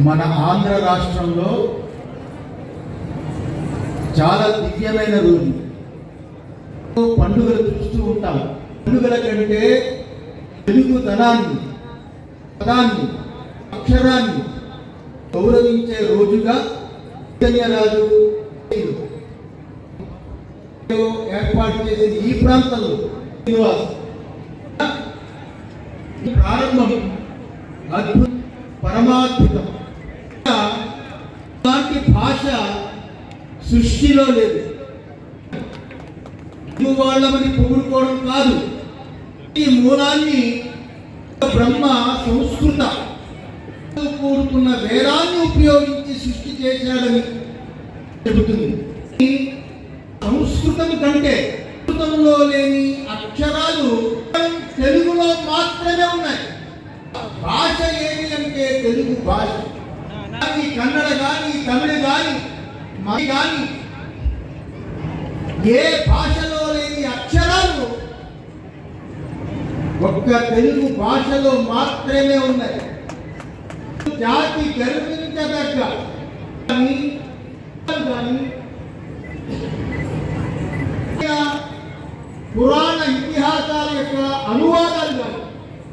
మన ఆంధ్ర రాష్ట్రంలో చాలా దివ్యమైన రోజు. పండుగలు చూస్తూ ఉంటాం. పండుగల కంటే తెలుగు ధనాన్ని పదాన్ని అక్షరాన్ని గౌరవించే రోజుగా చైతన్యరాజు ఏర్పాటు చేసిన ఈ ప్రాంతంలో శ్రీనివాస్. ప్రారంభం అద్భుత పరమాద్భుతం. ఇలాంటి భాష సృష్టిలో లేదు. తెలుగు వాళ్ళమని పొగుడుకోవడం కాదు. ఈ మూలాన్ని బ్రహ్మ సంస్కృత కూడుకున్న వేదాన్ని ఉపయోగించి సృష్టి చేశాడని చెబుతుంది. సంస్కృతం కంటే సంస్కృతంలో లేని అక్షరాలు తెలుగులో మాత్రమే ఉన్నాయి. భాష ఏమి అంటే తెలుగు భాష. కానీ కన్నడ కానీ తమిళ కానీ మరి కానీ ఏ భాషలో లేని అక్షరాలు ఒక్క తెలుగు భాషలో మాత్రమే ఉన్నాయి. జాతి గర్వించదగ్గ కానీ కానీ పురాణ ఇతిహాసాల యొక్క అనువాదాలు కానీ